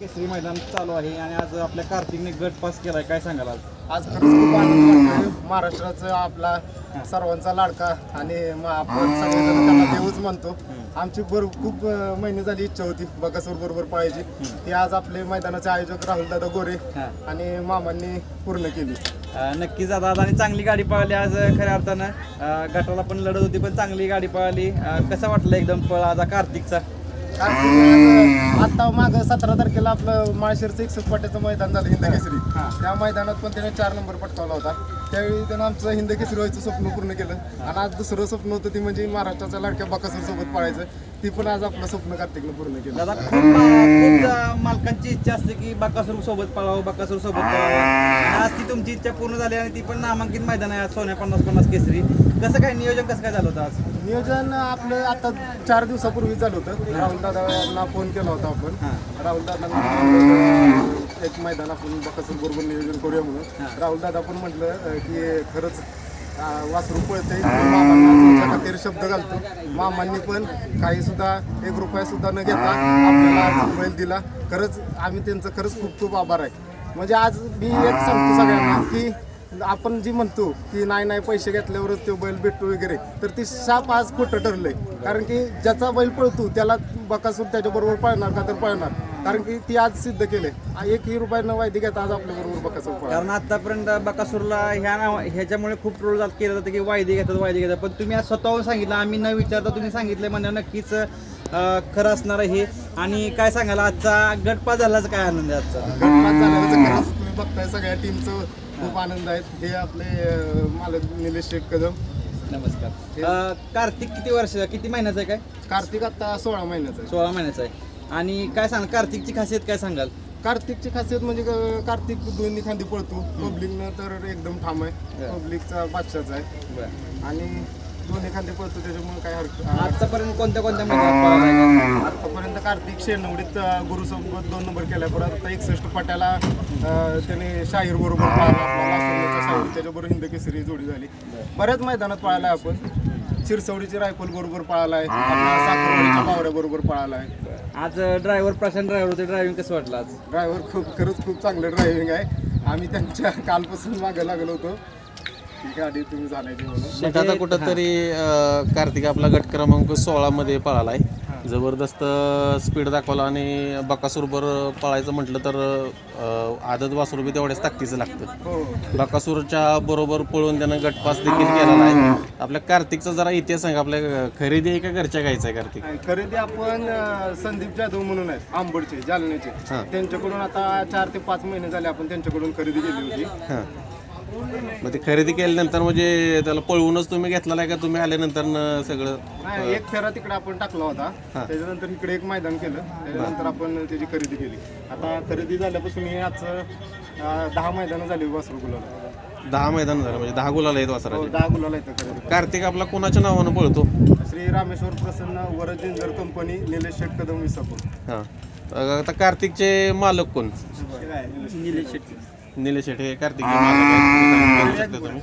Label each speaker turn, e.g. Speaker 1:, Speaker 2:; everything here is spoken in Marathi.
Speaker 1: केसरी मैदान चालू आहे आणि आज आपल्या कार्तिकने गट पास केलाय. काय सांगाल आज?
Speaker 2: आज खरंच खूप आनंद वाटतोय. महाराष्ट्राचा आपला सर्वांचा लाडका आणि म- आपण सगळेजण देवच म्हणतो. आमची बर खूप अं, महिने झाली इच्छा होती बकासूर बरोबर पळायची. ती आज आपले मैदानाचे आयोजक राहुल दादा गोरे. आणि मामांनी पूर्ण केली.
Speaker 1: अं, नक्कीच दादा आणि चांगली गाडी पळाली आज अं, खऱ्या अर्थानं. अं, गटाला पण लढत होती पण चांगली गाडी पळाली. अं, कसा वाटलं एकदम पळ आज कार्तिकचा?
Speaker 2: कार्तिक आता माग सतरा तारखेला आपलं माळशिरचं एकसष्ट पाट्याचं मैदान झालं हिंद केसरी. त्या मैदानात पण त्याने चार नंबर पटकावला होता. त्यावेळी त्यानं आमचं हिंद केसरी व्हायचं स्वप्न पूर्ण केलं. आणि आज दुसरं स्वप्न होतं ती म्हणजे महाराष्ट्राच्या लाडक्या बकासूर सोबत पळायचं. ती पण आज आपलं स्वप्न कार्तिकनं पूर्ण केलं.
Speaker 1: दादा खूप मालकांची इच्छा असते की बकासूर सोबत पळावं बकासूर सोबत पळावं. आज ती तुमची इच्छा पूर्ण झाली आणि ती पण नामांकित मैदान आहे आज सोन्या पन्नास पन्नास केसरी. कसं काय नियोजन कसं काय झालं होतं आज?
Speaker 2: नियोजन आपलं आता चार दिवसापूर्वी झालं होतं. राहुल दादांना फोन केला होता आपण. राहुल दादांना एक मैदान आपण बकासूर बरोबर नियोजन करूया म्हणून. राहुल दादा पण म्हटलं की खरंच वासरू पळते मामांना तुमच्या खातीर शब्द घालतो. मामांनी पण काही सुद्धा एक रुपया सुद्धा न घेता आपल्याला मोबाईल बैल दिला. खरंच आम्ही त्यांचं खरंच खूप खूप आभार आहे. म्हणजे आज मी एक सांगतो सगळ्यांना की आपण जी म्हणतो की नाही नाही पैसे घेतल्यावरच तो बैल भेटतो वगैरे तर ती शाप आज खोटं ठरलंय. कारण की ज्याचा बैल पळतो त्याला बकासूर त्याच्याबरोबर पळणार का तर पळणार. कारण की ती आज सिद्ध केले. एकही रुपयानं वायदी घेता आज आपल्या बरोबर बकासूर
Speaker 1: कारण आतापर्यंत बकासूरला ह्या नाव ह्याच्यामुळे खूप ट्रोल जात केलं जातं की वायदे घेतात वायदे घेतात. पण तुम्ही आज स्वतःहून सांगितलं आम्ही न विचारता तुम्ही सांगितलं म्हणजे नक्कीच अं, खरं असणार आहे हे. आणि काय सांगाल आजचा गटपा झालाच काय आनंद आहे आजचा?
Speaker 2: गटपात झाल्याचं खरंच तुम्ही बघताय सगळ्या टीमचं खूप आनंद आहे. हे आपले अं, मालक निलेश शेठ कदम.
Speaker 1: नमस्कार. अं, कार्तिक किती वर्ष किती महिन्याचा आहे काय?
Speaker 2: कार्तिक आता सोळा महिन्याचा आहे.
Speaker 1: सोळा महिन्याचा आहे. आणि काय सांग कार्तिकची खासियत काय सांगाल?
Speaker 2: कार्तिकची खासियत म्हणजे क- कार्तिक दोन्ही खांदी पळतो. पब्लिकनं तर एकदम ठाम आहे.
Speaker 1: बरं.
Speaker 2: पब्लिकचा बादशाचा आहे. आणि दोन्ही खांदे पळतो त्याच्यामुळे काय हरकत
Speaker 1: आजच्यापर्यंत कोणत्या कोणत्या मैदानात पळाला आहे?
Speaker 2: आतापर्यंत कार्तिक शेनवडीत अं, गुरुसोबत दोन नंबर केलाय परत आता एकसष्ट पट्याला अं, त्याने शाहीर बरोबर पळाला. आपला लासलगावचा शाहीर त्याच्याबरोबर हिंद केसरी जोडी झाली. बऱ्याच मैदानात पळालाय आपण. शिरसवडीची रायफल बरोबर पळालाय. आपला साखरवाडीच्या पावऱ्या बरोबर पळालाय.
Speaker 1: आज ड्रायव्हर प्रशांत ड्रायव्हर होते. ड्रायव्हिंग कसं वाटलं आज?
Speaker 2: ड्रायव्हर खूप खरंच खूप चांगलं ड्रायव्हिंग आहे. आम्ही त्यांच्या कालपासून मागे लागलो होतो. ही गाडी तुम्ही म्हणून.
Speaker 3: आता कुठंतरी अं, कार्तिक आपला गट क्रमांक सोळा मध्ये पळालाय. जबरदस्त स्पीड दाखवला आणि बकासूर बर पळायचं म्हटलं तर आदत वासरू बी तेवढ्याच ताकदीचं लागतं.
Speaker 2: हो.
Speaker 3: बकासूरच्या बरोबर पळून त्यानं गटपास देखील केलेला आहे आपल्या कार्तिकचा जरा इतिहास सांगा आपल्या खरेदी आहे का घरच्या गायचा आहे कार्तिक?
Speaker 2: खरेदी आपण संदीप जाधव म्हणून आहेत आंबडचे जालन्याचे.
Speaker 3: हां.
Speaker 2: त्यांच्याकडून आता चार ते पाच महिने झाले आपण त्यांच्याकडून खरेदी केली होती.
Speaker 3: मग ते खरेदी केल्यानंतर म्हणजे त्याला पळवूनच तुम्ही घेतलेला आहे का? तुम्ही आल्यानंतर न सगळं
Speaker 2: नाही एक फेरा तिकडे आपण टाकला होता.
Speaker 3: हां.
Speaker 2: त्याच्यानंतर इकडे एक मैदान केलं. त्याच्यानंतर आपण त्याची खरेदी केली. आता खरेदी झाल्यापासून हे आजचं अं, दहा मैदानं झाली वासरू गुलाला.
Speaker 3: दहा मैदान झालं म्हणजे दहा गुलाला आहेत
Speaker 2: हो
Speaker 3: वासराचे
Speaker 2: दहा गुलाला येतं
Speaker 3: कार्तिक आपला कोणाच्या नावानं पळतो?
Speaker 2: Shri Rameshwar Prasanna Varad ginger company Nilesh Sheth Kadam Visapur.
Speaker 3: हां. आता कार्तिकचे मालक कोण?
Speaker 1: निलेश शेट्टी.
Speaker 3: निलेश शेट्टी हे कार्तिकचे मालक आहेत. बघू शकता तुम्ही.